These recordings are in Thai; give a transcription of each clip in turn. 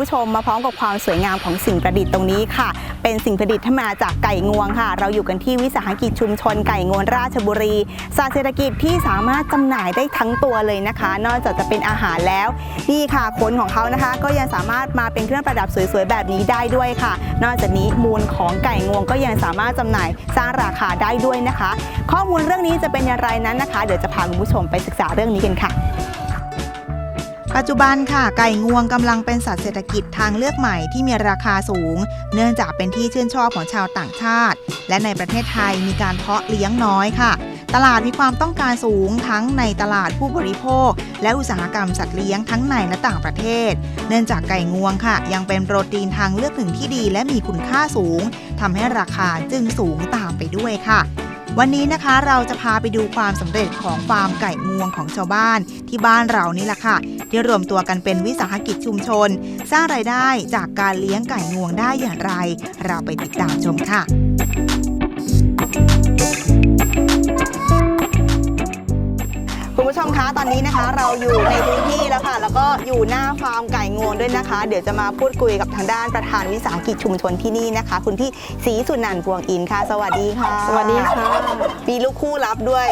ผู้ชมมาพร้อมกับความสวยงามของสิ่งประดิษฐ์ตรงนี้ค่ะ เป็นสิ่งประดิษฐ์ที่มาจากไก่งวงค่ะ เราอยู่กันที่วิสาหกิจชุมชนไก่งวงราชบุรีศาสตร์เศรษฐกิจที่สามารถจำหน่ายได้ทั้งตัวเลยนะคะ นอกจากจะเป็นอาหารแล้ว นี่ค่ะขนของเขานะคะ ก็ยังสามารถมาเป็นเครื่องประดับสวยๆแบบนี้ได้ด้วยค่ะ นอกจากนี้มูลของไก่งวงก็ยังสามารถจำหน่ายสร้างราคาได้ด้วยนะคะ ข้อมูลเรื่องนี้จะเป็นอย่างไรนั้นนะคะ เดี๋ยวจะพาคุณผู้ชมไปศึกษาเรื่องนี้กันค่ะ ปัจจุบันค่ะ ไก่งวงกำลังเป็นสัตว์เศรษฐกิจทางเลือกใหม่ที่มีราคาสูง เนื่องจากเป็นที่ชื่นชอบของชาวต่างชาติ และในประเทศไทยมีการเพาะเลี้ยงน้อยค่ะ ตลาดมีความต้องการสูงทั้งในตลาดผู้บริโภค และอุตสาหกรรมสัตว์เลี้ยงทั้งในและต่างประเทศ เนื่องจากไก่งวงค่ะ ยังเป็นโปรตีนทางเลือกหนึ่งที่ดี และมีคุณค่าสูงทำให้ราคาจึงสูงตามไปด้วยค่ะ วันนี้นะคะเราจะพาไปดูความสำเร็จของฟาร์มไก่งวงของชาวบ้านที่บ้านเรานี่แหละค่ะ ที่รวมตัวกันเป็นวิสาหกิจชุมชน สร้างรายได้จากการเลี้ยงไก่งวงได้อย่างไร เราไปติดตามชมค่ะ ผู้ชมคะตอนนี้นะคะ เราอยู่ในพื้นที่แล้วค่ะ แล้วก็อยู่หน้าฟาร์มไก่งวงด้วยนะคะ เดี๋ยวจะมาพูดคุยกับทางด้านประธานวิสาหกิจชุมชนที่นี่นะคะ คุณพี่ศรีสุนันท์พวงอินทร์ค่ะ สวัสดีค่ะสวัสดีค่ะมีลูกคู่รับด้วย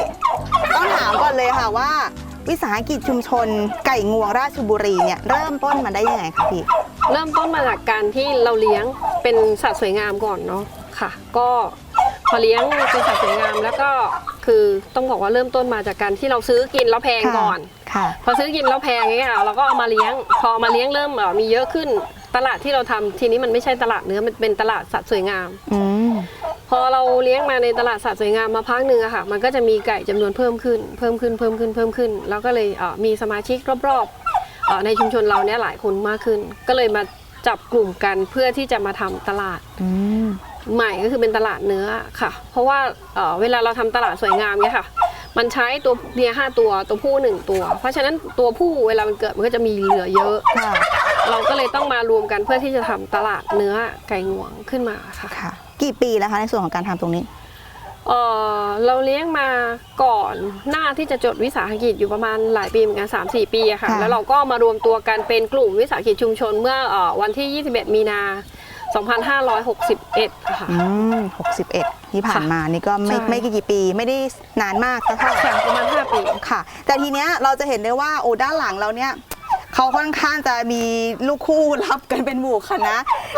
ต้องถามก่อนเลยค่ะว่า วิสาหกิจชุมชนไก่งวงราชบุรีเนี่ยเริ่มต้นมาได้ยังไงคะพี่เริ่มต้นมาจากการที่เราเลี้ยงเป็นสัตว์สวยงามก่อนเนาะค่ะ ก็ พอเลี้ยงเป็นสัตว์สวยงามแล้วก็คือต้องบอกว่าเริ่มต้นมาจากการที่เราซื้อกินแล้วแพงก่อน ค่ะ พอซื้อกินแล้วแพงเงี้ยเราก็เอามาเลี้ยง พอเอามาเลี้ยงเริ่มเอ่อมีเยอะขึ้น ตลาดที่เราทำทีนี้มันไม่ใช่ตลาดเนื้อมันเป็นตลาดสัตว์สวยงาม อืม พอเราเลี้ยงมาในตลาดสัตว์สวยงามมาพักหนึ่งอะค่ะ มันก็จะมีไก่จำนวนเพิ่มขึ้น เพิ่มขึ้นเพิ่มขึ้นเพิ่มขึ้น แล้วก็เลยเอ่อมีสมาชิกรอบๆเอ่อในชุมชนเราเนี่ยหลายคนมากขึ้น ก็เลยมาจับกลุ่มกันเพื่อที่จะมาทำตลาด อืม ใหม่ก็คือเป็นตลาดเนื้อค่ะ เพราะว่าเอ่อเวลาเราทำตลาดสวยงามเนี่ยค่ะ มันใช้ตัวเมียห้าตัวตัวผู้หนึ่งตัว เพราะฉะนั้นตัวผู้เวลามันเกิดมันก็จะมีเหลือเยอะค่ะเราก็เลยต้องมารวมกันเพื่อที่จะทำตลาดเนื้อไก่งวงขึ้นมาค่ะค่ะกี่ปีแล้วคะในส่วนของการทำตรงนี้เอ่อเราเลี้ยงมาก่อนหน้าที่จะจดวิสาหกิจอยู่ประมาณหลายปีเหมือนกัน3 4ปีอะค่ะค่ะ แล้วเราก็มารวมตัวกันเป็นกลุ่มวิสาหกิจชุมชนเมื่อเออวันที่ 21 มีนา 2561 ค่ะ อืมหกสิบเอ็ดที่ผ่านมานี่ก็ไม่ใช่ ไม่กี่ปีไม่ได้นานมากสักเท่าไหร่ ค่ะประมาณ 5 ปี ค่ะแต่ทีเนี้ยเราจะเห็นได้ว่าโอ้ด้านหลังเราเนี่ยเขาค่อนข้างจะมีลูกคู่รับกันเป็นหมู่คณะ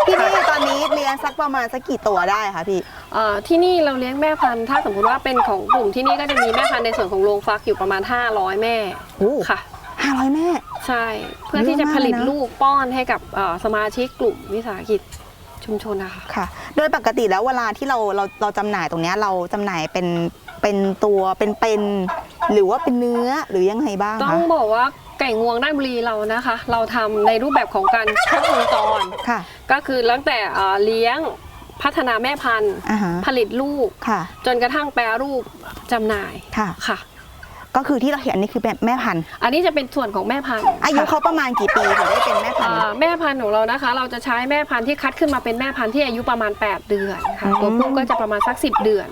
ที่นี่ตอนนี้เลี้ยงสักประมาณสักกี่ตัวได้คะพี่เอ่อที่นี่เราเลี้ยงแม่พันธุ์ถ้าสมมติว่าเป็นของกลุ่มที่นี่ก็จะมีแม่พันธุ์ในส่วนของโรงฟักอยู่ประมาณ 500 แม่โอ้ ค่ะ ห้าร้อยแม่ ใช่เพื่อที่จะผลิตเยอะมากเลยนะ ลูกป้อนให้กับเอ่อสมาชิกกลุ่มวิสาหกิจ ชุมชนนะคะค่ะ โดยปกติแล้วเวลาที่เราเราเราจำหน่ายตรงเนี้ยเราจำหน่ายเป็นเป็นตัวเป็นเป็นหรือว่าเป็นเนื้อหรือยังไงบ้างต้อคะ งบอกว่าไก่งวงราชบุรีเรานะคะ เราทำในรูปแบบของการครบวงจรค่ะก็คือตั้งแต่เอ่อเลี้ยงพัฒนาแม่พันธุ์ อ่าฮะผลิตลูก ค่ะจนกระทั่งแปรรูปจำหน่ายค่ะ ค่ะ ก็คือที่เราเห็นนี่คือแม่พันธุ์อันนี้จะเป็นส่วนของแม่พันธุ์อายุค่ะเขาประมาณกี่ปีถึงได้เป็นแม่พันธุ์อ่าแม่พันธุ์ของเรานะคะ เราจะใช้แม่พันธุ์ที่คัดขึ้นมาเป็นแม่พันธุ์ที่อายุประมาณ 8 เดือนค่ะอืมตัวผู้ก็จะประมาณสัก 10 เดือน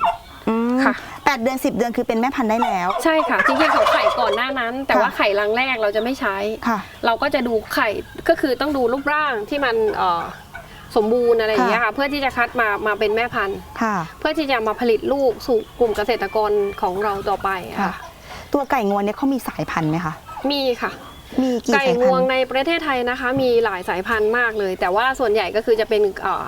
อืมค่ะ แปดเดือนสิบเดือนคือเป็นแม่พันธุ์ได้แล้ว ใช่ค่ะจริงๆเขาไข่ก่อนหน้านั้น แต่ค่ะว่าไข่รังแรกเราจะไม่ใช้ ค่ะ เราก็จะดูไข่ก็คือต้องดูรูปร่างที่มันเอ่อสมบูรณ์อะไรอย่างเงี้ยค่ะค่ะเพื่อที่จะคัดมามาเป็นแม่พันธุ์ ค่ะ เพื่อที่จะมาผลิตลูกสู่กลุ่มเกษตรกรของเราต่อไปค่ะ ค่ะ ตัวไก่งวงเนี่ยเขามีสายพันธุ์ไหมคะ มีค่ะ มีกี่ไก่สายงพัวงนธุ์ในประเทศไทยนะคะ มีหลายสายพันธุ์มากเลย แต่ว่าส่วนใหญ่ก็คือจะเป็นเอ่อ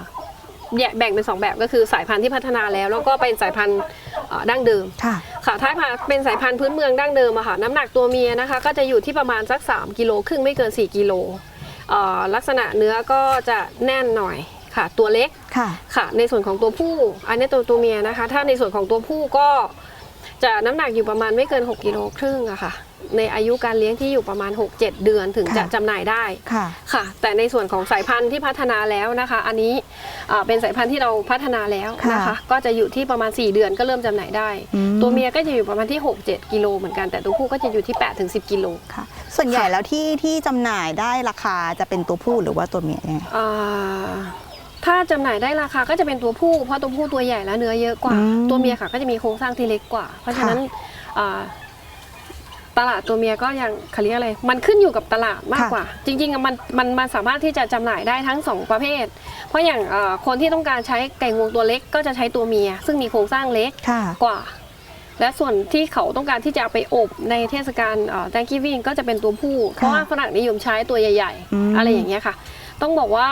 แยกแบ่งเป็นสองแบบก็คือสายพันธุ์ที่พัฒนาแล้ว แล้วก็เป็นสายพันธุ์เอ่อดั้งเดิม ค่ะ ค่ะถ้าเป็นสายพันธุ์พื้นเมืองดั้งเดิมอะค่ะ น้ำหนักตัวเมียนะคะ ก็จะอยู่ที่ประมาณสัก 3 กิโลครึ่งไม่เกิน 4 กิโลเอ่อลักษณะเนื้อก็จะแน่นหน่อยค่ะ ตัวเล็กค่ะ ค่ะ ในส่วนของตัวผู้ อันนี้ตัวตัวเมียนะคะ ถ้าในส่วนของตัวผู้ก็ จะน้ำหนักอยู่ประมาณไม่เกิน 6กิโลครึ่งอะค่ะ ในอายุการเลี้ยงที่อยู่ประมาณ 6-7 เดือนถึงจะค่ะจำหน่ายได้ค่ะ ค่ะ แต่ในส่วนของสายพันธุ์ที่พัฒนาแล้วนะคะ อันนี้อ่าเป็นสายพันธุ์ที่เราพัฒนาแล้วนะคะ ค่ะก็จะอยู่ที่ประมาณ 4 เดือนก็เริ่มจำหน่ายได้ อืม ตัวเมียก็จะอยู่ประมาณที่ 6-7 กิโลเหมือนกันแต่ตัวผู้ก็จะอยู่ที่ 8-10 กิโล ค่ะ ส่วนใหญ่ค่ะ แล้วที่ที่จำหน่ายได้ราคาจะเป็นตัวผู้หรือว่าตัวเมียยังไง อ่า ถ้าจำหน่ายได้ราคาก็จะเป็นตัวผู้ เพราะตัวผู้ตัวใหญ่และเนื้อเยอะกว่า อืมตัวเมียค่ะก็จะมีโครงสร้างที่เล็กกว่า เพราะฉะนั้นอ่าตลาดตัวเมียก็ยังเขาเรียกอะไรมันขึ้นอยู่กับตลาดมากกว่า จริงๆอะมันมันมันสามารถที่จะจำหน่ายได้ทั้งสองประเภท เพราะอย่างอ่าคนที่ต้องการใช้ไก่งวงตัวเล็กก็จะใช้ตัวเมีย ซึ่งมีโครงสร้างเล็ก ค่ะ กว่า และส่วนที่เขาต้องการที่จะเอาไปอบในเทศกาลแตงกี้วิ่งก็จะเป็นตัวผู้ เพราะว่าฝรั่งนิยมใช้ตัวใหญ่ อืม ๆ อะไรอย่างเงี้ยค่ะ ต้องบอกว่า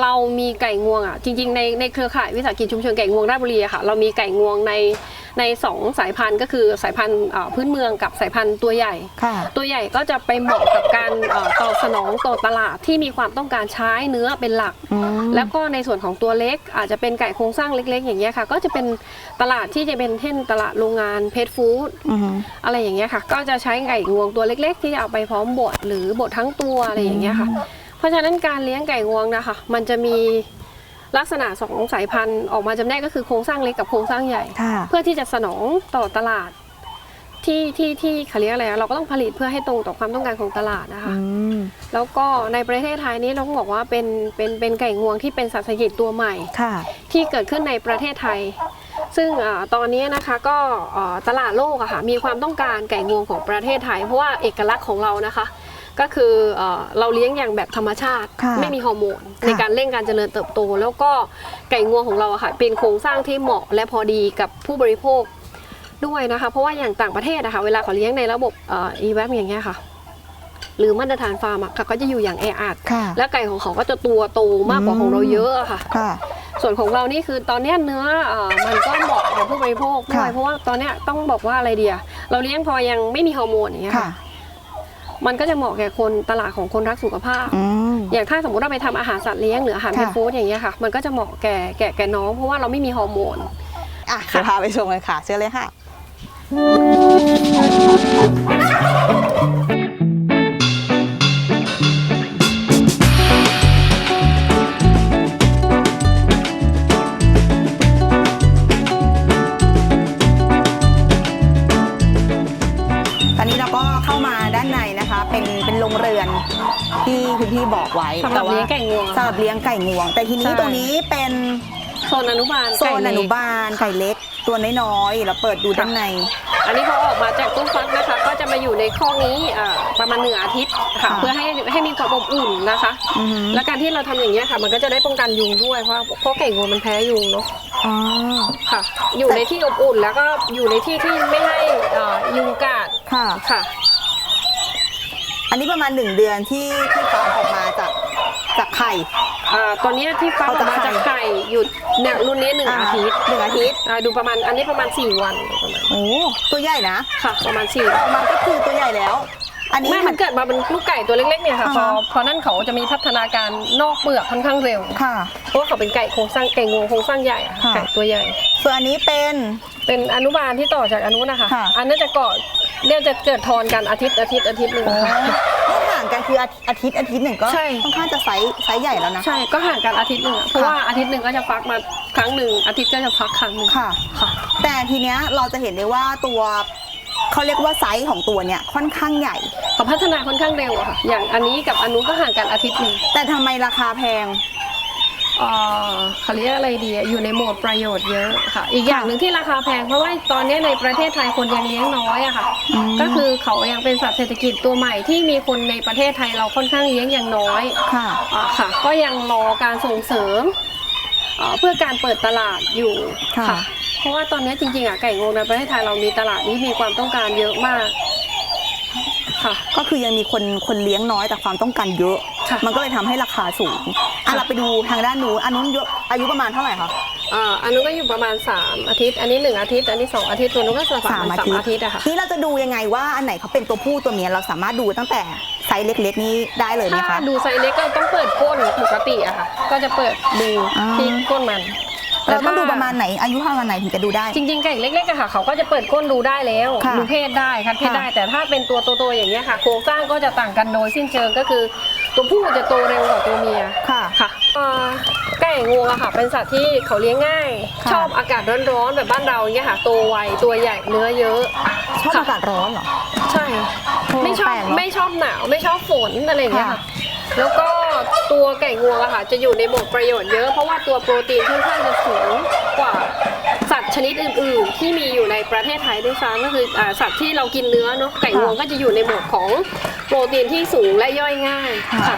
เรามีไก่งวงอะจริงๆในในเครือข่ายวิสาหกิจชุมชนไก่งวงราชบุรีอะค่ะเรามีไก่งวงในในสองสายพันธุ์ก็คือสายพันธุ์อ่าพื้นเมืองกับสายพันธุ์ตัวใหญ่ ค่ะ ตัวใหญ่ก็จะไปเหมาะกับการเอ่อตอบสนองต่อตลาดที่มีความต้องการใช้เนื้อเป็นหลัก อืม แล้วก็ในส่วนของตัวเล็กอาจจะเป็นไก่โครงสร้างเล็ก ๆ อย่างเงี้ยค่ะ ก็จะเป็นตลาดที่จะเป็นเช่นตลาดโรงงานเพ t ฟู้ดอืมอะไรอย่างเงี้ยค่ะ ก็จะใช้ไก่งวงตัวเล็ก ๆ ที่จะเอาไปพร้อมบดหรือบดทั้งตัวอะไรอย่างเงี้ยค่ะ เพราะฉะนั้นการเลี้ยงไก่งวงนะคะมันจะมีลักษณะสองสายพันธุ์ออกมาจำแนกก็คือโครงสร้างเล็กกับโครงสร้างใหญ่ค่ะเพื่อที่จะสนองต่อตลาดที่ที่ที่เขาเรียกอะไรอะเราก็ต้องผลิตเพื่อให้ตรงต่อความต้องการของตลาดนะคะอืมแล้วก็ในประเทศไทยนี้ต้องบอกว่าเป็นเป็นเป็นไก่งวงที่เป็นสัตว์เศรษฐกิจตัวใหม่ค่ะที่เกิดขึ้นในประเทศไทย ซึ่งอาตอนนี้นะคะก็อ่าตลาดโลกอะค่ะมีความต้องการไก่งวงของประเทศไทย เพราะว่าเอกลักษณ์ของเรานะคะ ก็คือเออเราเลี้ยงอย่างแบบธรรมชาติค่ะไม่มีฮอร์โมนค่ะในการเร่งการเจริญเติบโต แล้วก็ไก่งวงของเราอะค่ะเป็นโครงสร้างที่เหมาะและพอดีกับผู้บริโภคด้วยนะคะ เพราะว่าอย่างต่างประเทศอะค่ะเวลาเขาเลี้ยงในระบบเอีแวอย่างเงี้ยค่ะหรือมาตรฐานฟาร์มอะค่ะก็จะอยู่อย่างแออัดค่ะและไก่ของเขาก็จะตัวโตมากกว่าของเราเยอะอะค่ะค่ะส่วนของเรานี่คือตอนเนี้ยเนื้อเอ่อมันก็เหมาะกับผู้บริโภคด้วยค่ะเพราะว่าตอนเนี้ยต้องบอกว่าอะไรเดียเราเลี้ยงพอยังไม่มีฮอร์โมนอย่างเงี้ยค่ะค่ะ มันก็จะเหมาะแก่คนตลาดของคนรักสุขภาพ อืม อย่างถ้าสมมติเราไปทำอาหารสัตว์เลี้ยงหรืออาหารค่ะ เพทฟู้ดอย่างเงี้ยค่ะ มันก็จะเหมาะแก่แก่แก่น้อง เพราะว่าเราไม่มีฮอร์โมน อะเดี๋ยวพาไปชมกันค่ะ เชิญเลยค่ะ ว้สำหรับเลี้ยงไก่งวงสำหรับเลี้ยงไก่งวง แต่ทีนี้ใช่ตรงนี้เป็นโซนอนุบาลโซนไก่อเล็กนุบาลไก่เล็ก ตัวน้อยๆเราเปิดดูด้านใน อันนี้เขาออกมาจากตู้ฟักนะคะ ก็จะมาอยู่ในข้อกนี้อ่าประมาณหนึ่งอาทิตย์ค่ะ ค่ะเพื่อให้ให้มีความอบอุ่นนะคะ อือหือ และการที่เราทำอย่างนี้ยค่ะ มันก็จะได้ป้องกันยุงด้วยเพราะเพราะไก่งวงมันแพ้ยุงเนาะ อ๋อ ค่ะ อยู่ในที่อบอุ่นแล้วก็อยู่ในที่ที่ไม่ให้เอ่อยุงกัดค่ะ ค่ะ อันนี้ประมาณหนึ่งเดือนที่ที่ฟักออกมาจากจากไข่ อ่าตอนเนี้ยที่ฟักออกมาเอาจากจากไข่ไข่หยุดเนี่ยรุ่นนี้หนึ่งอาทิตย์หนึ่งอาทิตย์ อ่าดูประมาณอันนี้ประมาณ 4 วันประมาณโอ้ตัวใหญ่นะค่ะประมาณ4อวัอนกมาก็คือตัวใหญ่แล้ว อันนี้ไม่มันเกิดมาเป็นลูกไก่ตัวเล็กๆเนี่ยค่ะพออ่าฮะ พอนั่นเขาจะมีพัฒนาการนอกเปลือกค่อนข้างเร็ว ค่ะ เพราะว่าเขาเป็นไก่โครงสร้างไก่งวงโครงสร้างใหญ่อะค่ะ ไก่ตัวใหญ่ ส่วนอันนี้เป็น เป็นอนุบาลที่ต่อจากอนุนะคะ ค่ะ อันนั้นจะเกาะเนี่ยจะเกิดทอนกันอาทิตย์อาทิตย์อาทิตย์หนึ่งโอ้ค่ะนี่ห่างกันคืออาทิอาทิตย์อาทิตย์หนึ่งก็ใช่ ค่อนข้างจะไซส์ไซส์ใหญ่แล้วนะ ใช่ก็ห่างกันอาทิตย์หนึ่งอะเพราะว่าอาทิตย์หนึ่งก็จะฟักมาครั้งหนึ่งอาทิตย์ก็จะฟักครั้งหนึ่งค่ะ ค่ะ แต่ทีเนี้ยเราจะเห็นได้ว่าตัวเขาเรียกว่าไซส์ของตัวเนี่ยค่อนข้างใหญ่ เขาพัฒนาค่อนข้างเร็วอะค่ะ อย่างอันนี้กับอันนู้นก็ห่างกันอาทิตย์หนึ่งแต่ทำไมราคาแพง เอ่อเขาเรียกอะไรดีอะอยู่ในโหมดประโยชน์เยอะค่ะ อีกอย่างหนึ่งที่ราคาแพงเพราะว่าตอนนี้ในประเทศไทยคนยังเลี้ยงน้อยอะค่ะ อืม ก็คือเขายังเป็นสัตว์เศรษฐกิจตัวใหม่ที่มีคนในประเทศไทยเราค่อนข้างเลี้ยงอย่างน้อย ค่ะ อ่าค่ะก็ยังรอการส่งเสริมเอ่อเพื่อการเปิดตลาดอยู่ค่ะ เพราะว่าตอนนี้จริงๆอะไก่งวงในประเทศไทยเรามีตลาดนี้มีความต้องการเยอะมาก ค่ะ ก็คือยังมีคนคนเลี้ยงน้อยแต่ความต้องการเยอะ ค่ะ มันก็เลยทำให้ราคาสูงอะเราไปดูทางด้านนู้นอันนู้นเยอะอายุประมาณเท่าไหร่คะ อ่าอันนู้นก็อยู่ประมาณ 3 อาทิตย์ อันนี้ 1 อาทิตย์ อันนี้ 2 อาทิตย์ตัวนู้นก็ประมาณสามอาทิตย์อะค่ะ นี่เราจะดูยังไงว่าอันไหนเขาเป็นตัวผู้ตัวเมียเราสามารถดูตั้งแต่ไซส์เล็กๆนี้ได้เลยไหมถ้าคะ ดูไซส์เล็กก็ต้องเปิดก้นปกติอะค่ะ ก็จะเปิดดูอ่า ที่ก้นมัน เราต้องถ้ดูประมาณไหนอายุประมาณไหนถึงจะดูได้ จริงๆไก่เล็กๆอะค่ะ เขาก็จะเปิดก้นดูได้แล้วค่ะดูเพศได้คัดเพศค่ะ ได้ แต่ถ้าเป็นตัวโตๆอย่างเงี้ยค่ะ โครงสร้างก็จะต่างกันโดยสิ้นเชิงก็คือ ตัวผู้จะโตเร็วกว่าตัวเมียค่ะ ค่ะอ่าไก่งวงอะค่ะ เป็นสัตว์ที่เขาเลี้ยงง่าย ค่ะ ชอบอากาศร้อนๆแบบบ้านเราอย่างเงี้ยค่ะโตไวตัวใหญ่เนื้อเยอะ ชอบค่ะอากาศร้อนเหรอ ใช่ไม่ชอบแปลกเนอะไม่ชอบหนาวไม่ชอบฝนอะไรอย่างเงี้ยค่ะ ค่ะ แล้วก็ตัวไก่งวงอะค่ะจะอยู่ในหมวดประโยชน์เยอะเพราะว่าตัวโปรตีนค่อนข้างจะสูงกว่าสัตว์ชนิดอื่น ๆ ที่มีอยู่ในประเทศไทยด้วยซ้ำก็คืออ่าสัตว์ที่เรากินเนื้อเนาะไก่งวงก็จะอยู่ในหมวดของโปรตีนที่สูงและย่อยง่ายค่ะ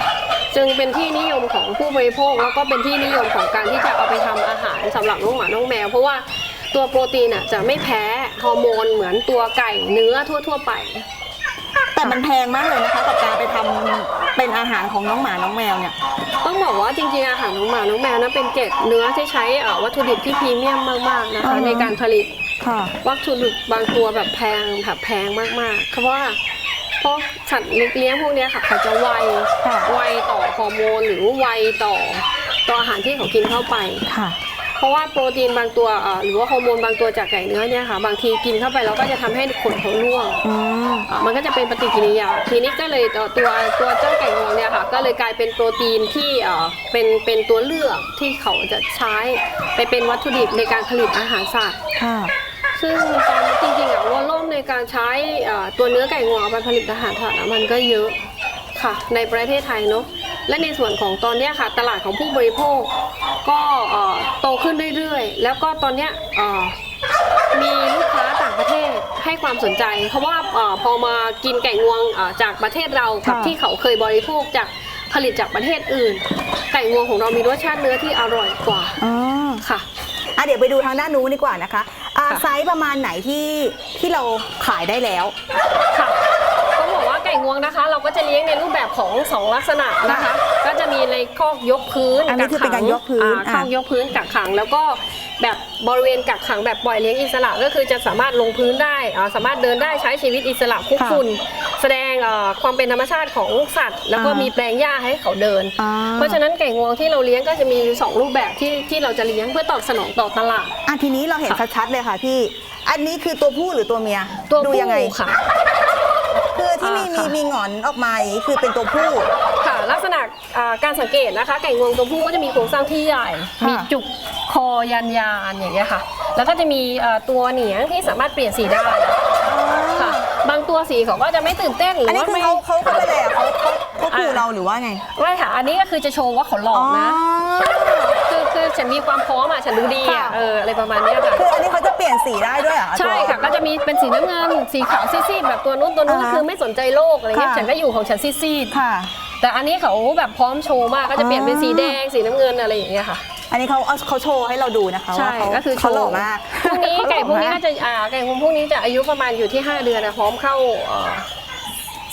จึงเป็นที่นิยมของผู้บริโภคแล้วก็เป็นที่นิยมของการที่จะเอาไปทำอาหารสำหรับน้องหมาน้องแมว เพราะว่าตัวโปรตีนอะจะไม่แพ้ฮอร์โมนเหมือนตัวไก่เนื้อทั่ว ๆ ไปแต่ มันแพงมากเลยนะคะกับการไปทำเป็นอาหารของน้องหมาน้องแมวเนี่ย ต้องบอกว่าจริงๆอาหารน้องหมาน้องแมวนะเป็นเกรดเนื้อที่ใช้เอ่อวัตถุดิบที่พรีเมียมมากๆนะคะอ่าฮะ ในการผลิตค่ะ วัตถุดิบบางตัวแบบแพงแบบแพงมากๆเพราะว่าเพราะสัตว์เลี้ยงพวกเนี้ยค่ะเขาจะไวค่ะ ไวต่อฮอร์โมนหรือไวต่อต่ออาหารที่เขากินเข้าไป ค่ะ เพราะว่าโปรตีนบางตัวเอ่อหรือว่าฮอร์โมนบางตัวจากไก่เนื้อเนี่ยค่ะ บางทีกินเข้าไปแล้วก็จะทำให้ขนเขาร่วงอืมอะมันก็จะเป็นปฏิกิริยา ทีนี้ก็เลยเอ่อตัวตัวเจ้าไก่งวงเนี่ยค่ะ ก็เลยกลายเป็นโปรตีนที่เอ่อเป็นเป็นตัวเลือกที่เขาจะใช้ไปเป็นวัตถุดิบในการผลิตอาหารสัตว์ค่ะซึ่งตอนนี้จริงๆอะวอลลุ่มในการใช้เอ่อตัวเนื้อไก่งวงเอาไปผลิตอาหารสัตว์อะมันก็เยอะค่ะ ในประเทศไทยเนาะ และในส่วนของตอนเนี้ยค่ะตลาดของผู้บริโภค ก็เอ่อโตขึ้นเรื่อยๆ แล้วก็ตอนเนี้ยเอ่อมีลูกค้าต่างประเทศให้ความสนใจ เพราะว่าเอ่อพอมากินไก่งวงเอ่อจากประเทศเรากับค่ะที่เขาเคยบริโภคจากผลิตจากประเทศอื่น ไก่งวงของเรามีรสชาติเนื้อที่อร่อยกว่าอ๋อค่ะอะเดี๋ยวไปดูทางด้านนู้นดีกว่านะคะอ่าค่ะไซส์ประมาณไหนที่ที่เราขายได้แล้วค่ะต้องบอ กว่าไก่งวงนะคะ เราก็จะเลี้ยงในรูปแบบของสองลักษณะนะคะ ก็จะมีในคอกยกพื้นอันนี้คือเป็นการยกพื้นอ่าอะคอกยกพื้นกักขัง แล้วก็แบบบริเวณกักขังแบบปล่อยเลี้ยงอิสระก็คือจะสามารถลงพื้นได้อ่าสามารถเดินได้ใช้ชีวิตอิสระคุกค่ะฝุ่นแสดงอ่าความเป็นธรรมชาติของสัตว์ แล้วก็อ่ามีมีแปลงหญ้าให้เขาเดิน อ่า เพราะฉะนั้นไก่งวงที่เราเลี้ยงก็จะมีสองรูปแบบที่ที่เราจะเลี้ยงเพื่อตอบสนองต่อตลาด อะทีนี้เราเห็นชัดๆเลยค่ะพี่ อันนี้คือตัวผู้หรือตัวเมียตัวดูผู้ยังไง ค่ะคือ ที่มีอ่ามีค่ะมีหงอนออกมาอย่างนี้คือเป็นตัวผู้ ค่ะลักษณะอ่าการสังเกตนะคะ ไก่งวงตัวผู้ก็จะมีโครงสร้างที่ใหญ่ ค่ะมีจุกคอยันยานอย่างเงี้ยค่ะ แล้วก็จะมีเอ่อตัวเหนียงที่สามารถเปลี่ยนสีได้ค่ะ บางตัวสีเขาก็จะไม่ตื่นเต้นหรือันอนี้ว่าคือไม่เขาเขาเขาเป็นอะไรอะเขาเขาเขาขู่อ่าเราหรือว่าไง ไม่ค่ะ อันนี้ก็คือจะโชว์ว่าเขาหลอกนะคือคือ ฉันมีความพร้อมอะฉันดูดีอะค่ะ เอออะไรประมาณเนี้ยค่ะคืออันนี้เขาจะเปลี่ยนสีได้ด้วยเหรอ ใช่ค่ะก็จะมีเป็นสีน้ำเงินสีขาวซีดๆแบบตัวนู้นตัวนู้นก็อ่าฮะคือไม่สนใจโลกอะไรเงี้ยค่ะ ฉันก็อยู่ของฉันซีดค่ะๆแต่อันนี้เขาแบบพร้อมโชว์มากก็จะเปลี่ยนเป็นสีแดงสีน้ำเงินอะไรอย่างเงี้ยค่ะอันนี้เขาเอาเขาโชว์ให้เราดูนะคะใช่ว่าเขาก็คือเขาหล่อมากพวกนี้เขาหล่อไก่พวกนี้มา ก็จะอ่าไก่พวกนี้จะอายุประมาณอยู่ที่ 5 เดือนนะพร้อมเข้าเอ่อ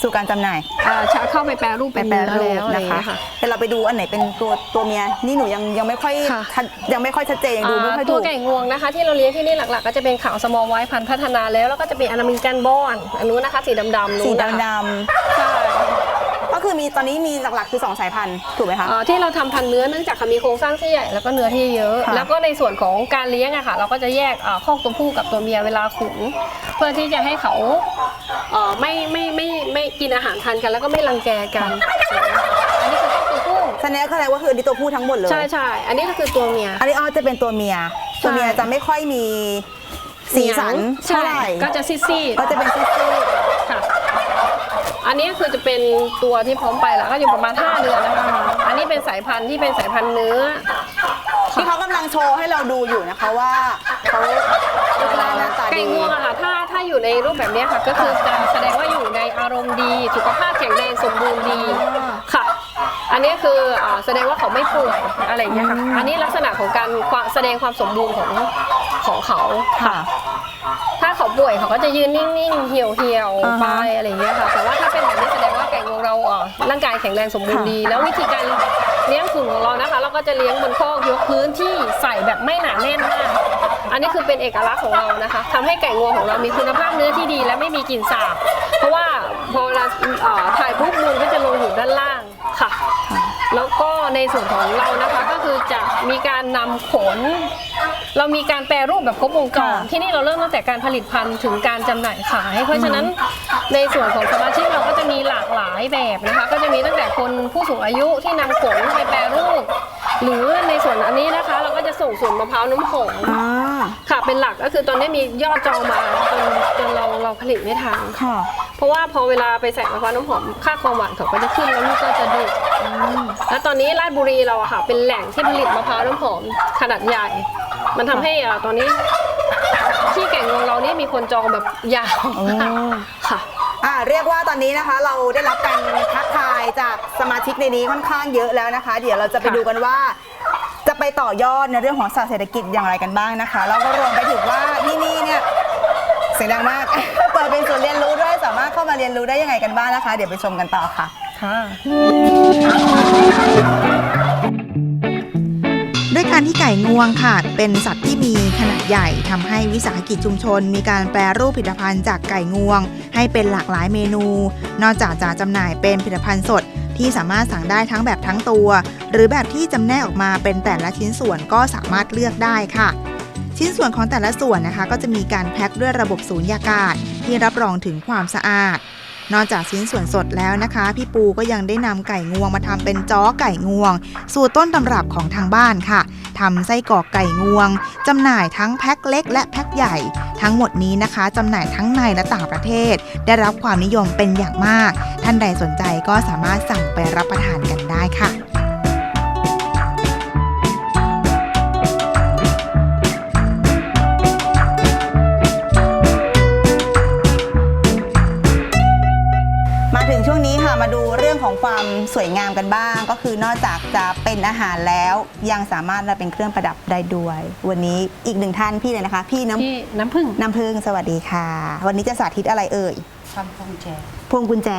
สู่การจำหน่ายอ่าจะเข้าไปแปรรูปไปเป็นแปรเนื้อรูแล้ปวอะไรอนะย่างคะเงี้ยค่ะเดี๋ยวเราไปดูอันไหนเป็นตัวตัวเมียนี่หนูยังยังไม่ค่อยค่ะ ชัดยังไม่ค่อยชัดเจนยังดูไม่ค่อยตัถูวก ไก่งวงนะคะ ที่เราเลี้ยงที่นี่หลักๆ ก็จะเป็นขาวสมอลไว้พันธุ์พัฒนาแล้วแล้วก็จะเป็นอนามิกันบอนอันนู้นนะคะสีดำๆนู้สีนนะคะดำใช่ๆก็ คือมีตอนนี้มีหลักๆคือสองสายพันธุ์ถูกไหมคะ อ่าที่เราทำพันธุ์เนื้อเนื่องจากเขามีโครงสร้างที่ใหญ่แล้วก็เนื้อที่เยอะ ค่ะ แล้วก็ในส่วนของการเลี้ยงอะค่ะ เราก็จะแยกอ่าคอกตัวผู้กับตัวเมียเวลาขุนเพื่อที่จะให้เขาเอ่อไม่ไม่ไม่ไม่กินอาหารทานกัน แล้วก็ไม่รังแกกัน อันนี้คือคอกตัวผู้แสดงก็แสดงว่าคืออันนี้ตัวผู้ทั้งหมดเลย ใช่ใช่อันนี้ก็คือตัวเมีย อันนี้อ๋อจะเป็นตัวเมีย ตัวเมียจะไม่ค่อยมีสีสันใช่เท่าไหร่ก็จะซีดๆ ก็จะเป็นซีดค่ะ อันนี้คือจะเป็นตัวที่พร้อมไปแล้วก็อยู่ประมาณ5เดือนนะคะอันนี้เป็นสายพันธุ์ที่เป็นสายพันธุ์เนื้อๆที่เขากำลังโชว์ให้เราดูอยู่นะคะว่าเขารูปร่างหน้าตาไก่ดีงวงอะค่ะถ้าถ้าอยู่ในรูปแบบเนี้ยค่ะ ก็คือจะแสดงว่าอยู่ในอารมณ์ดี สุขภาพแข็งแรงสมบูรณ์ดีค่ะ อันนี้คืออ่าแสดงว่าเขาไม่ป่วยอะไรอย่างเงี้ยค่ะอันนี้ลักษณะของการความแสดงความสมบูรณ์ของของเขา ค่ะถ้า เขาป่วยเขาก็จะยืนนิ่งๆ เหี่ยวเหี่ยวๆอ่าฮะไปอะไรอย่างเงี้ยค่ะ แต่ว่าถ้าเป็นแบบนี้แสดงว่าไก่งวงเราเอ่อร่างกายแข็งแรงสมบูรณ์ค่ะ ดี แล้ววิธีการเลี้ยงฝูงของเรานะคะ เราก็จะเลี้ยงบนคอกยกพื้นที่ใส่แบบไม่หนาแน่นมาก อันนี้คือเป็นเอกลักษณ์ของเรานะคะทำให้ไก่งวงของเรามีคุณภาพเนื้อที่ดีและไม่มีกลิ่นสาบ เพราะว่าพอเวลาเอ่อถ่ายปุ๊บมูลก็จะลงอยู่ด้านล่างค่ะ แล้วก็ในส่วนของเรานะคะก็คือจะมีการนำขน เรามีการแปรรูปแบบครบวงจรค่ะที่นี่เราเริ่มตั้งแต่การผลิตภัณฑ์ถึงการจำหน่ายขาย เพราะฉะนั้นในส่วนของสมาชิกเราก็จะมีหลากหลายแบบนะคะ ก็จะมีตั้งแต่คนผู้สูงอายุที่นำขนไปแปรรูป หรือในส่วนอันนี้นะคะ เราก็จะส่งส่วนมะพร้าวน้ำหอมอ่าค่ะเป็นหลักก็คือตอนนี้มียอดจองมาจนจนเราเราผลิตไม่ทัน ค่ะเพ ราะว่าพอเวลาไปใส่มะพร้าวน้ำหอมค่าความหวานเขาก็จะขึ้นแล้วลูกก็จะดุแล้วตอนนี้ราชบุรีเราอะค่ะ เป็นแหล่งที่ผลิตมะพร้าวน้ำหอมขนาดใหญ่ มันทำให้อะตอนนี้ที่แก่งงวงเรานี่มีคนจองแบบยาวมากค่ะ อ่าเรียกว่าตอนนี้นะคะ เราได้รับการทักทายจากสมาชิกในนี้ค่อนข้างเยอะแล้วนะคะ เดี๋ยวเราจะไปค่ะ ดูกันว่า จะไปต่อยอดในเรื่องของศาสตร์เศรษฐกิจอย่างไรกันบ้างนะคะแล้วก็รวมไปถึงว่าที่นี่เนี่ยเสียงดังมาก เปิดเป็นศูนย์เรียนรู้ด้วย สามารถเข้ามาเรียนรู้ได้ยังไงกันบ้างนะคะ เดี๋ยวไปชมกันต่อค่ะ ค่ะด้วยการที่ไก่งวงค่ะ เป็นสัตว์ที่มีขนาดใหญ่ทำให้วิสาหกิจชุมชน มีการแปรรูปผลิตภัณฑ์จากไก่งวง ให้เป็นหลากหลายเมนู นอกจากจะจำหน่ายเป็นผลิตภัณฑ์สด ที่สามารถสั่งได้ทั้งแบบทั้งตัว หรือแบบที่จำแนกออกมาเป็นแต่ละชิ้นส่วนก็สามารถเลือกได้ค่ะ ชิ้นส่วนของแต่ละส่วนนะคะ ก็จะมีการแพ็คด้วยระบบสูญญากาศ ที่รับรองถึงความสะอาด นอกจากชิ้นส่วนสดแล้วนะคะ พี่ปูก็ยังได้นำไก่งวงมาทำเป็นจ้อไก่งวง สูตรต้นตำรับของทางบ้านค่ะทำไส้กรอกไก่งวงจำหน่ายทั้งแพ็คเล็ก และแพ็คใหญ่ ทั้งหมดนี้นะคะจำหน่ายทั้งในและต่างประเทศ ได้รับความนิยมเป็นอย่างมาก ท่านใดสนใจก็สามารถสั่งไปรับประทานกันได้ค่ะ ช่วงนี้ค่ะมาดูเรื่องของความสวยงามกันบ้าง ก็คือนอกจากจะเป็นอาหารแล้วยังสามารถมาเป็นเครื่องประดับได้ด้วย วันนี้อีกหนึ่งท่านพี่เลยนะคะ พี่น้ำที่น้ำผึ้งน้ำพึ่งสวัสดีค่ะ วันนี้จะสาธิตอะไรเอ่ยทำพวงแจพวงกุญแจ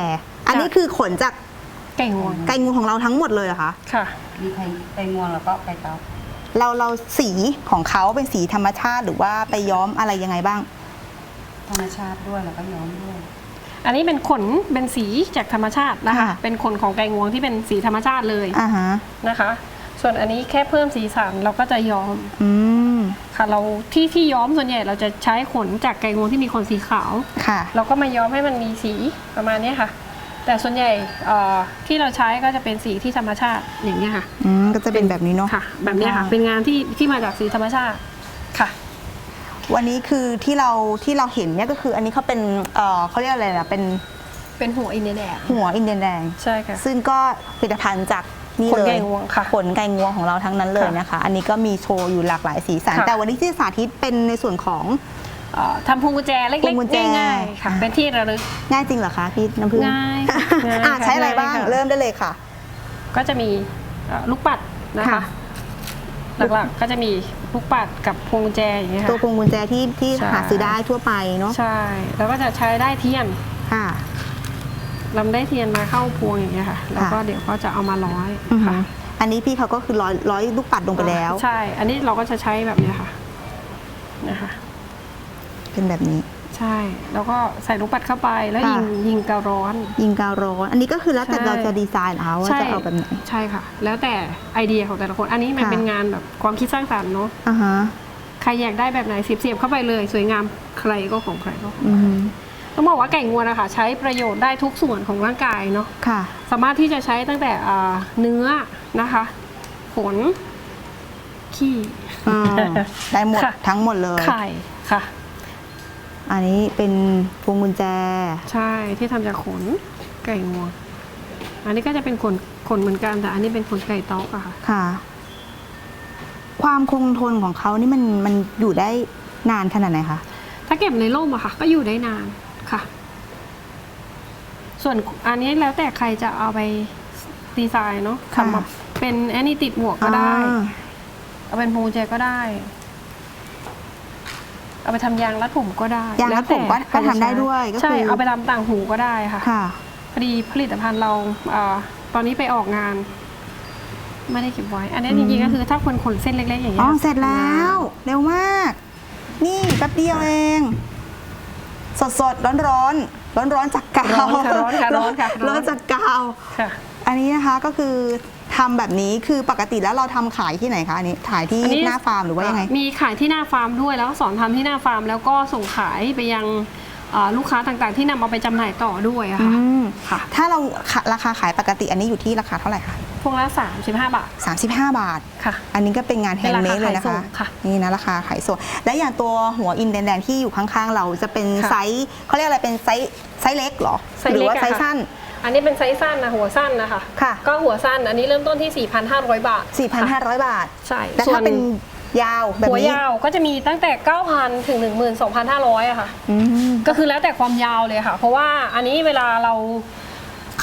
อันนี้คือขนจากไก่งวงไก่งูของเราทั้งหมดเลยเหรอคะค่ะ มีไข่ไก่งวงแล้วก็ไก่เตาเราเราสีของเขาเป็นสีธรรมชาติหรือว่าไปย้อมอะไรยังไงบ้าง ธรรมชาติด้วยแล้วก็ย้อมด้วย อันนี้เป็นขนเป็นสีจากธรรมชาตินะคะ ค่ะ เป็นขนของไก่งวงที่เป็นสีธรรมชาติเลยอ่าฮะนะคะ ส่วนอันนี้แค่เพิ่มสีสันเราก็จะย้อมอืมค่ะเราที่ที่ย้อมส่วนใหญ่เราจะใช้ขนจากไก่งวงที่มีขนสีขาว ค่ะ เราก็มาย้อมให้มันมีสีประมาณเนี้ยค่ะ แต่ส่วนใหญ่เอ่อที่เราใช้ก็จะเป็นสีที่ธรรมชาติอย่างเนี้ยค่ะ อืมก็จะเป็นแบบนี้เนาะค่ะ แบบเนี้ยค่ะ เป็นงานที่ที่มาจากสีธรรมชาติค่ะ วันนี้คือที่เราที่เราเห็นเนี่ยก็คืออันนี้เขาเป็นเอ่อเขาเรียกอะไรนะเป็นเป็นหัวอินเดียแดงหัวอินเดียนแดง ใช่ค่ะ ซึ่งก็ผลิตภัณฑ์จากนี่ขนเลยไก่งวงค่ะขนไก่งวงของเราทั้งนั้นเลยค่ะนะคะ อันนี้ก็มีโชว์อยู่หลากหลายสีสันค่ะ แต่วันนี้ที่สาธิตเป็นในส่วนของ เอ่อทำพวงกุญแจเล็พวกงกุญแจ ๆง่ายๆค่ะ เป็นที่ระลึก ง่ายจริงเหรอคะพี่น้ำพึ่งง่ายง่ายอะค่ะใช้อะไรบ้างง่ายค่ะ เริ่มได้เลยค่ะ ก็จะมีเอ่อลูกปัดนะคะค่ะ หลักๆ ก็จะมีลูกปัดกับพวงกุญแจอย่างเงี้ยตัวค่ะพวงกุญแจที่ที่ใช่ หาซื้อได้ทั่วไปเนาะใช่ แล้วก็จะใช้ได้เทียนค่ะ ลำได้เทียนมาเข้าพวงอย่างเงี้ยค่ะ แล้วก็ค่ะเดี๋ยวก็จะเอามาร้อยอือหืค่ะออันนี้พี่เขาก็คือร้อยร้อยลูกปัดลงไปแล้ว ใช่ อันนี้เราก็จะใช้แบบเนี้ยค่ะนะคะเป็นแบบนี้ ใช่ แล้วก็ใส่ลูกปัดเข้าไปแล้วยิงค่ะ ยิงกาวร้อน ยิงกาวร้อน อันนี้ก็คือแล้วแต่ใช่ เราจะดีไซน์เหรอคะว่าจะเอาแบบไหน ใช่ค่ะ แล้วแต่ไอเดียของแต่ละคน อันนี้มันค่ะ เป็นงานแบบความคิดสร้างสรรค์เนาะอ่าฮะใครอยากได้แบบไหนเสียบๆเข้าไปเลย สวยงามใครก็ของใครก็ของอือฮึต้องบอกว่าไก่งวงนะคะใช้ประโยชน์ได้ทุกส่วนของร่างกายเนาะ ค่ะ สามารถที่จะใช้ตั้งแต่อ่าเนื้อนะคะ ขน ขี้ อ่าได้หมดค่ะ ทั้งหมดเลย ไข่ค่ะ อันนี้เป็นพวงกุญแจ ใช่ที่ทำจากขนไก่งวง อันนี้ก็จะเป็นขนขนเหมือนกันแต่อันนี้เป็นขนไก่ต๊อกอะค่ะ ค่ะ ความคงทนของเขานี่มันมันอยู่ได้นานขนาดไหนคะถ้าเก็บในร่มอะค่ะ ก็อยู่ได้นานค่ะ ส่วนอันนี้แล้วแต่ใครจะเอาไปดีไซน์เนาะทำแบบเป็นแอนนี่ติดหมวกก็ได้อ่าเอาเป็นพวงกุญแจก็ได้ เอาไปทำยางรัดผมก็ได้ยางรัดผมก็แล้วแต่ก็ทำได้ด้วยก็ใช่คือเอาไปทำต่างหูก็ได้ค่ะ ค่ะ พอดีผลิตภัณฑ์เราเออตอนนี้ไปออกงาน ไม่ได้เก็บไว้ อันนี้อืมจริงๆก็คือถ้าคนขนเส้นเล็กๆอย่างเงี้อ๋อยเสร็จแล้ว เร็วมาก นี่แป๊บเดียวเอง สดสดร้อนร้อนร้อนร้อนๆจากกาวร้อนค่ะร้อนค่ะร้อนค่ะร้อนจากกาว ค่ะ อันนี้นะคะก็คือ ทำแบบนี้คือปกติแล้วเราทำขายที่ไหนคะอันนี้ขายที่อันนี้ หน้าฟาร์มหรือว่ายังไง มีขายที่หน้าฟาร์มด้วยแล้วก็สอนทำที่หน้าฟาร์ม แล้วก็ส่งขายไปยังเอ่อลูกค้าต่างๆ ที่นำเอาไปจำหน่ายต่อด้วยอะอืค่ะม ค่ะ ถ้าเราขาราคาขายปกติอันนี้อยู่ที่ราคาเท่าไหร่คะพวงละ35 บาท35 บาท ค่ะ อันนี้ก็เป็นงานแฮเป็นนราด์เมคาดเลยนะขายส่คะงค่ะนี่นะราคาขายส่งและอย่างตัวหัวอินแดงๆที่อยู่ข้างๆ เราจะเป็นค่ะไซส์เขาเรียกอะไรเป็นไซส์ไซส์เล็กเหรอไซส์หรืเล็กว่าอะไซส์ค่ะ สั้น อันนี้เป็นไซส์สั้นนะหัวสั้นนะคะ ค่ะ ก็หัวสั้น อันนี้เริ่มต้นที่ 4,500 บาทค่ะ4,500 บาท ใช่แต่ส่วถ้าน เป็นยาวแบบหัวนี้ยาวก็จะมีตั้งแต่ 9,000 ถึง 12,500อะค่ะ อืม ก็คือแล้วแต่ความยาวเลยค่ะ เพราะว่าอันนี้เวลาเรา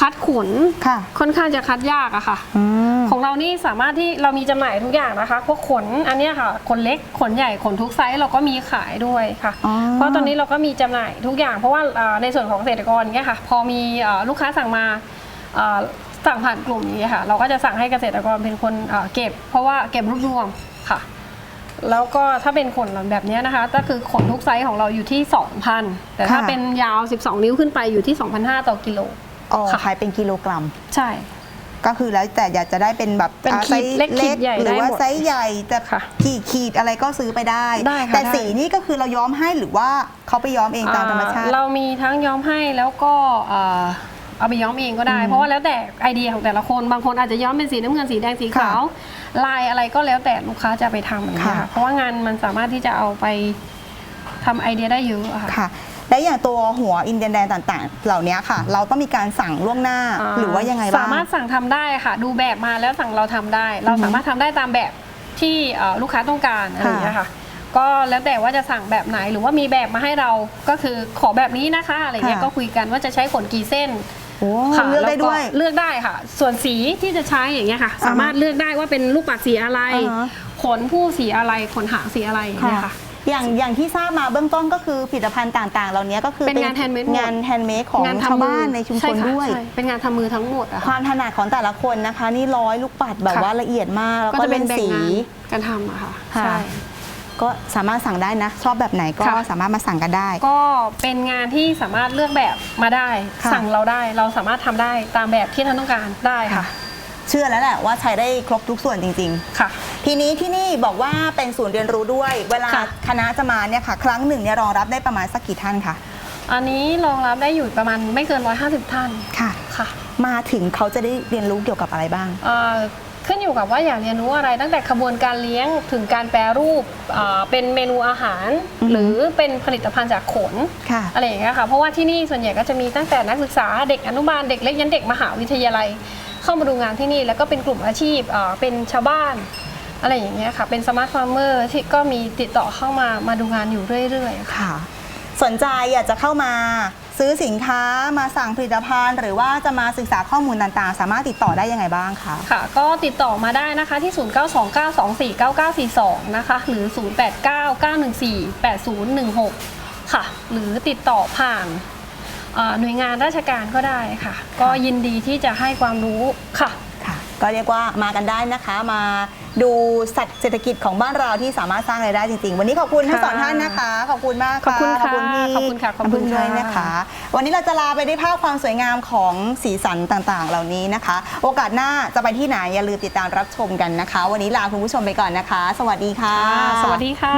คัดขนค่ะ ค่อนข้างจะคัดยากอะค่ะ อืม ของเรานี่สามารถที่เรามีจำหน่ายทุกอย่างนะคะพวกขนอันเนี้ยค่ะ ขนเล็กขนใหญ่ขนทุกไซส์เราก็มีขายด้วยค่ะ อ๋อ เพราะตอนนี้เราก็มีจำหน่ายทุกอย่าง เพราะว่าอ่าในส่วนของเกษตรกรเนี่ยค่ะ พอมีอ่าลูกค้าสั่งมาอ่าสั่งผ่านกลุ่มนี้ค่ะ เราก็จะสั่งให้เกษตรกรเป็นคนอ่าเก็บ เพราะว่าเก็บรวบรวมค่ะ แล้วก็ถ้าเป็นขนแบบเนี้ยนะคะก็คือขนทุกไซส์ของเราอยู่ที่ 2,000 แต่ถ้าค่ะ เป็นยาว 12 นิ้วขึ้นไปอยู่ที่ 2,500 ต่อกิโล อ๋อค่ะ ขายเป็นกิโลกรัม ใช่ ก็คือแล้วแต่อยากจะได้เป็นแบบเป็นอ่าขีดไซส์เล็กขีดใหญ่หรือว่าได้หมดไซส์ใหญ่จะค่ะกี่ขีดอะไรก็ซื้อไปได้ ได้ค่ะแต่ได้ สีนี่ก็คือเราย้อมให้หรือว่าเขาไปย้อมเองตามธรรมชาติ อ่เรามีทั้งย้อมให้แล้วก็เอ่อเอาไปย้อมเองก็ได้อืมเพราะว่าแล้วแต่ไอเดียของแต่ละคนบางคนอาจจะย้อมเป็นสีน้ำเงินสีแดงสีขาวลายอะไรก็แล้วแต่ลูกค้าจะไปทำอย่างนี้ยค่ะ ค่ะ เพราะว่างานมันสามารถที่จะเอาไปทำไอเดียได้เยอะอะค่ะ ค่ะ และอย่างตัวหัวอินเดียนแดงต่างๆ เหล่านี้ค่ะ เราต้องมีการสั่งล่วงหน้าหรือว่ายังไงบ้างสามารถสั่งทำได้ค่ะ ดูแบบมาแล้วสั่งเราทำได้ เราสามารถทำได้ตามแบบที่เอ่อลูกค้าต้องการอะไรอย่างเงี้ยค่ะก็แล้วแต่ว่าจะสั่งแบบไหนหรือว่ามีแบบมาให้เราก็คือขอแบบนี้นะคะอะไรเงี้ยค่ะก็คุยกันว่าจะใช้ขนกี่เส้นโอ้ค่ะเลือกได้ด้วยแเลือกได้ค่ะ ส่วนสีที่จะใช้อย่างเงี้ยค่ะ สามารถเลือกได้ว่าเป็นลูกปัดสีอะไรอ่าฮะขนผู้สีอะไรขนหางสีอะไรอย่างเงี้ยค่ะ อย่างอย่างที่ทราบมาเบื้องต้นก็คือผลิตภัณฑ์ต่างๆ เหล่านี้ก็คือเป็นงาน handmade หมดงานแฮนด์เมดของงานชาวทำมือบ้านในชุมชนช่ค่ะด้วย ใช่เป็นงานทำมือทั้งหมดอะคค่ะ วามถนัดของแต่ละคนนะคะ นี่ร้อยลูกปัดแบบค่ะ ว่าละเอียดมาก แล้วก็ก็จะเป็เล่นนแบ่งสี งานการทำอะค่ะค่ะ ใช่ ก็สามารถสั่งได้นะ ชอบแบบไหนก็ค่ะ สามารถมาสั่งกันได้ ก็เป็นงานที่สามารถเลือกแบบมาได้ ค่ะ สั่งเราได้เราสามารถทำได้ตามแบบที่ท่านต้องการได้ค่ะ เชื่อแล้วแหละว่าใช้ได้ครบทุกส่วนจริง ค่ะๆ ทีนี้ที่นี่บอกว่าเป็นศูนย์เรียนรู้ด้วย เวลาค่ะ คณะจะมาเนี่ยค่ะ ครั้งหนึ่งเนี่ยรองรับได้ประมาณสักกี่ท่านคะอันนี้รองรับได้อยู่ประมาณไม่เกิน 150 ท่านค่ะ ค่ะมาถึงเขาจะได้เรียนรู้เกี่ยวกับอะไรบ้าง เอ่อขึ้นอยู่กับว่าอยากเรียนรู้อะไร ตั้งแต่ขบวนการเลี้ยงถึงการแปรรูปเอ่อเป็นเมนูอาหาร อือฮึ หรือเป็นผลิตภัณฑ์จากขน ค่ะ อะไรอย่างเงี้ยค่ะ เพราะว่าที่นี่ส่วนใหญ่ก็จะมีตั้งแต่นักศึกษาเด็กอนุบาลเด็กเล็กยันเด็กมหาวิทยาลัย เข้ามาดูงานที่นี่แล้วก็เป็นกลุ่มอาชีพเอ่อเป็นชาวบ้าน อะไรอย่างเงี้ยค่ะ เป็นสมาร์ทฟาร์มเมอร์ที่ก็มีติดต่อเข้ามามาดูงานอยู่เรื่อยๆค่ะ ค่ะ สนใจอยากจะเข้ามาซื้อสินค้ามาสั่งผลิตภัณฑ์ หรือว่าจะมาศึกษาข้อมูลต่างๆ สามารถติดต่อได้ยังไงบ้างคะ ค่ะ ก็ติดต่อมาได้นะคะที่ 0929249942 นะคะ หรือ 0899148016 ค่ะ หรือติดต่อผ่านเอ่อหน่วยงานราชการก็ได้ค่ะ ก็ยินดีที่จะให้ความรู้ค่ะ ค่ะก็เรียกว่ามากันได้นะคะมา ดูสัตว์เศรษฐกิจของบ้านเราที่สามารถสร้างรายได้จริงๆ วันนี้ขอบคุณทั้งสองท่านนะคะ ขอบคุณมากขอบคุณค่ะขอบคุณพี่ขอบคุณค่ะขอบคุณน้ำพึ่งด้วยค่ะนะคะ วันนี้เราจะลาไปด้วยภาพความสวยงามของสีสันต่างๆ เหล่านี้นะคะ โอกาสหน้าจะไปที่ไหนอย่าลืมติดตามรับชมกันนะคะ วันนี้ลาคุณผู้ชมไปก่อนนะคะ สวัสดีค่ะ สวัสดีค่ะ